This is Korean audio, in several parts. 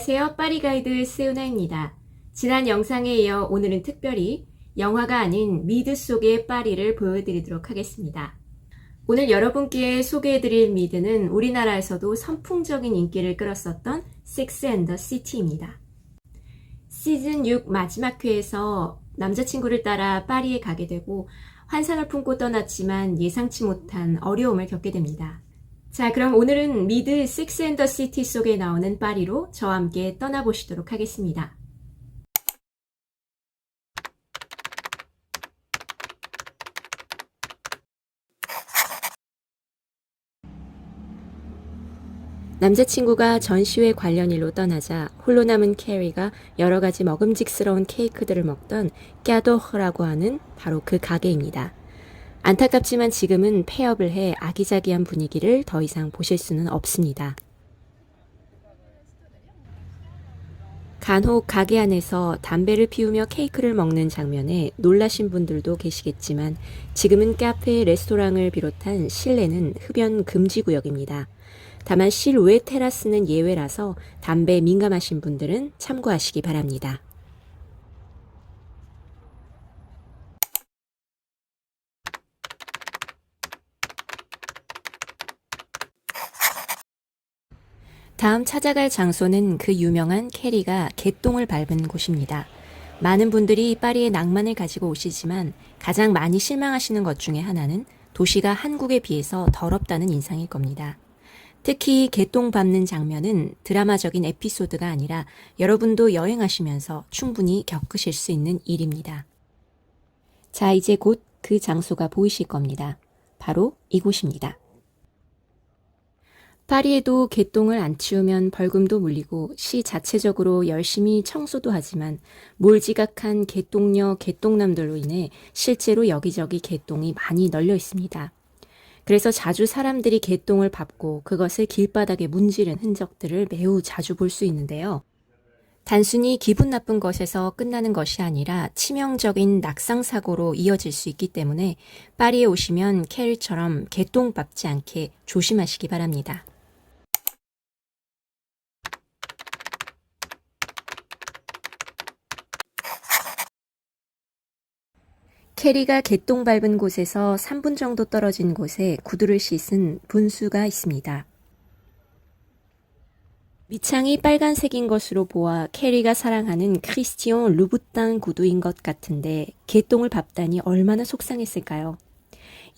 안녕하세요. 파리 가이드 세우나입니다. 지난 영상에 이어 오늘은 특별히 영화가 아닌 미드 속의 파리를 보여드리도록 하겠습니다. 오늘 여러분께 소개해드릴 미드는 우리나라에서도 선풍적인 인기를 끌었었던 Six and the City입니다. 시즌 6 마지막 회에서 남자친구를 따라 파리에 가게 되고 환상을 품고 떠났지만 예상치 못한 어려움을 겪게 됩니다. 자, 그럼 오늘은 미드 and the City 속에 나오는 파리로 저와 함께 떠나보시도록 하겠습니다. 남자친구가 전시회 관련 일로 떠나자 홀로 남은 캐리가 여러 가지 먹음직스러운 케이크들을 먹던 까도흐라고 하는 바로 그 가게입니다. 안타깝지만 지금은 폐업을 해 아기자기한 분위기를 더 이상 보실 수는 없습니다. 간혹 가게 안에서 담배를 피우며 케이크를 먹는 장면에 놀라신 분들도 계시겠지만 지금은 카페, 레스토랑을 비롯한 실내는 흡연 금지 구역입니다. 다만 실외 테라스는 예외라서 담배 민감하신 분들은 참고하시기 바랍니다. 다음 찾아갈 장소는 그 유명한 캐리가 개똥을 밟은 곳입니다. 많은 분들이 파리의 낭만을 가지고 오시지만 가장 많이 실망하시는 것 중에 하나는 도시가 한국에 비해서 더럽다는 인상일 겁니다. 특히 개똥 밟는 장면은 드라마적인 에피소드가 아니라 여러분도 여행하시면서 충분히 겪으실 수 있는 일입니다. 자, 이제 곧 그 장소가 보이실 겁니다. 바로 이곳입니다. 파리에도 개똥을 안 치우면 벌금도 물리고 시 자체적으로 열심히 청소도 하지만 몰지각한 개똥녀 개똥남들로 인해 실제로 여기저기 개똥이 많이 널려 있습니다. 그래서 자주 사람들이 개똥을 밟고 그것을 길바닥에 문지른 흔적들을 매우 자주 볼 수 있는데요. 단순히 기분 나쁜 것에서 끝나는 것이 아니라 치명적인 낙상 사고로 이어질 수 있기 때문에 파리에 오시면 캐리처럼 개똥 밟지 않게 조심하시기 바랍니다. 캐리가 개똥 밟은 곳에서 3분 정도 떨어진 곳에 구두를 씻은 분수가 있습니다. 밑창이 빨간색인 것으로 보아 캐리가 사랑하는 크리스티온 루부땅 구두인 것 같은데 개똥을 밟다니 얼마나 속상했을까요?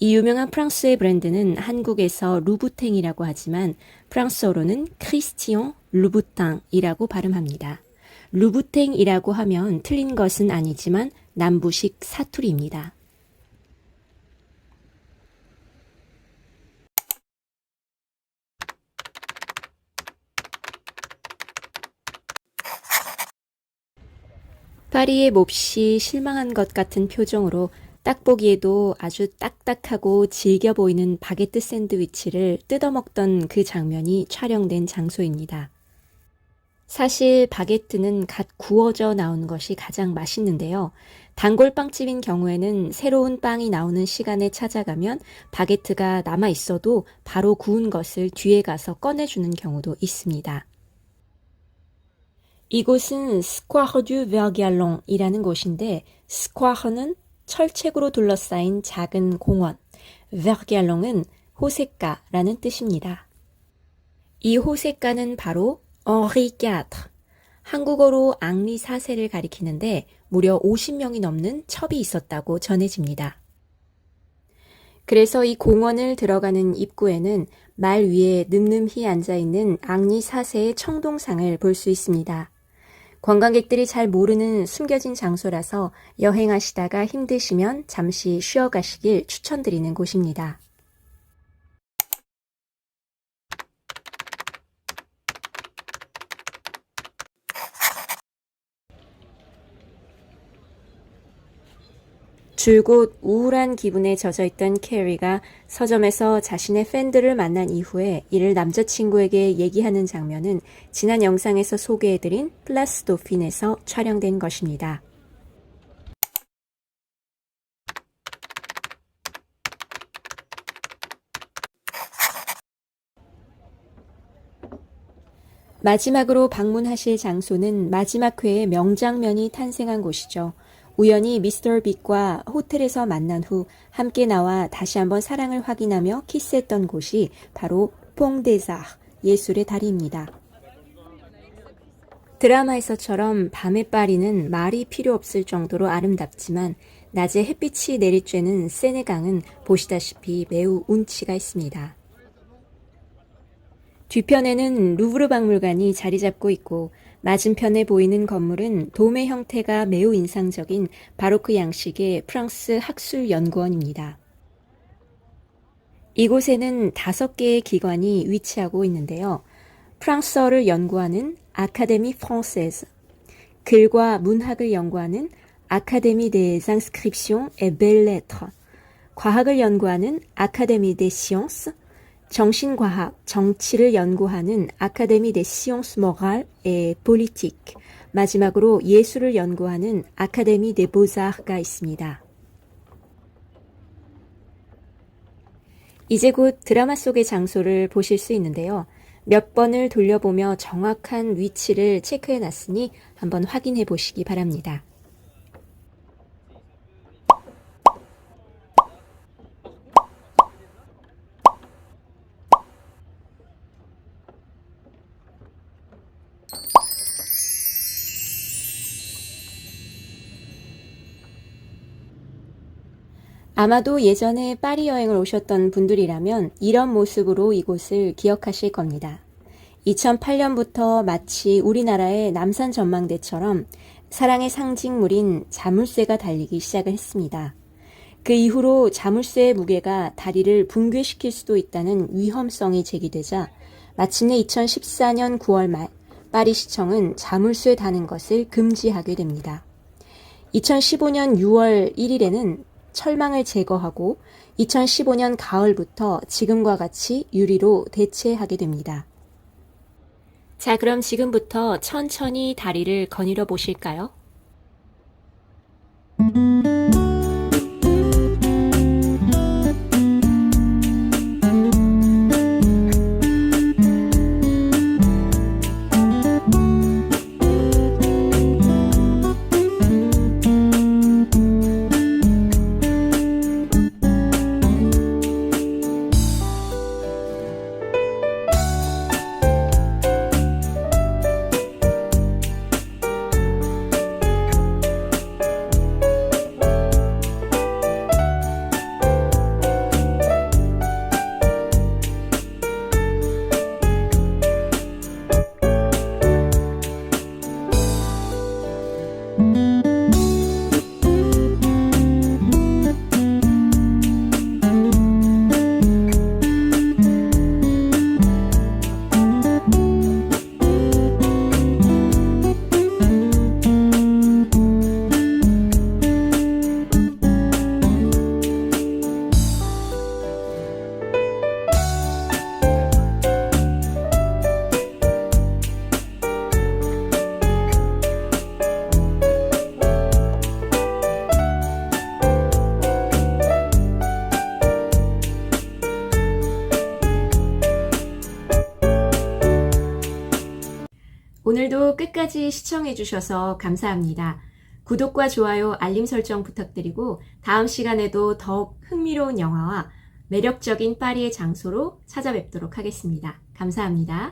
이 유명한 프랑스의 브랜드는 한국에서 루부탱이라고 하지만 프랑스어로는 크리스티온 루부땅이라고 발음합니다. 루부탱이라고 하면 틀린 것은 아니지만 남부식 사투리입니다. 파리의 몹시 실망한 것 같은 표정으로 딱 보기에도 아주 딱딱하고 질겨 보이는 바게트 샌드위치를 뜯어먹던 그 장면이 촬영된 장소입니다. 사실 바게트는 갓 구워져 나온 것이 가장 맛있는데요. 단골 빵집인 경우에는 새로운 빵이 나오는 시간에 찾아가면 바게트가 남아 있어도 바로 구운 것을 뒤에 가서 꺼내주는 경우도 있습니다. 이곳은 스쿼허 듀 베어기알롱이라는 곳인데 스쿼허는 철책으로 둘러싸인 작은 공원, 베어기알롱은 호색가라는 뜻입니다. 이 호색가는 바로 어리 까트 한국어로 앙리 사세를 가리키는데 무려 50명이 넘는 첩이 있었다고 전해집니다. 그래서 이 공원을 들어가는 입구에는 말 위에 늠름히 앉아 있는 앙리 사세의 청동상을 볼 수 있습니다. 관광객들이 잘 모르는 숨겨진 장소라서 여행하시다가 힘드시면 잠시 쉬어 가시길 추천드리는 곳입니다. 줄곧 우울한 기분에 젖어 있던 캐리가 서점에서 자신의 팬들을 만난 이후에 이를 남자친구에게 얘기하는 장면은 지난 영상에서 소개해드린 플라스 도핀에서 촬영된 것입니다. 마지막으로 방문하실 장소는 마지막 회의 명장면이 탄생한 곳이죠. 우연히 미스터 빅과 호텔에서 만난 후 함께 나와 다시 한번 사랑을 확인하며 키스했던 곳이 바로 퐁데사 예술의 다리입니다. 드라마에서처럼 밤의 파리는 말이 필요 없을 정도로 아름답지만 낮에 햇빛이 내리쬐는 세네강은 보시다시피 매우 운치가 있습니다. 뒤편에는 루브르 박물관이 자리 잡고 있고 맞은편에 보이는 건물은 돔의 형태가 매우 인상적인 바로크 양식의 프랑스 학술 연구원입니다. 이곳에는 다섯 개의 기관이 위치하고 있는데요. 프랑스어를 연구하는 아카데미 프랑세즈, 글과 문학을 연구하는 아카데미 des inscriptions et belles-lettres, 과학을 연구하는 아카데미 des sciences, 정신과학, 정치를 연구하는 아카데미 des sciences morales et politiques, 마지막으로 예술을 연구하는 아카데미 des beaux-arts가 있습니다. 이제 곧 드라마 속의 장소를 보실 수 있는데요. 몇 번을 돌려보며 정확한 위치를 체크해 놨으니 한번 확인해 보시기 바랍니다. 아마도 예전에 파리 여행을 오셨던 분들이라면 이런 모습으로 이곳을 기억하실 겁니다. 2008년부터 마치 우리나라의 남산 전망대처럼 사랑의 상징물인 자물쇠가 달리기 시작을 했습니다. 그 이후로 자물쇠의 무게가 다리를 붕괴시킬 수도 있다는 위험성이 제기되자 마침내 2014년 9월 말 파리시청은 자물쇠 다는 것을 금지하게 됩니다. 2015년 6월 1일에는 철망을 제거하고 2015년 가을부터 지금과 같이 유리로 대체하게 됩니다. 자, 그럼 지금부터 천천히 다리를 거닐어 보실까요? 오늘도 끝까지 시청해주셔서 감사합니다. 구독과 좋아요, 알림 설정 부탁드리고 다음 시간에도 더욱 흥미로운 영화와 매력적인 파리의 장소로 찾아뵙도록 하겠습니다. 감사합니다.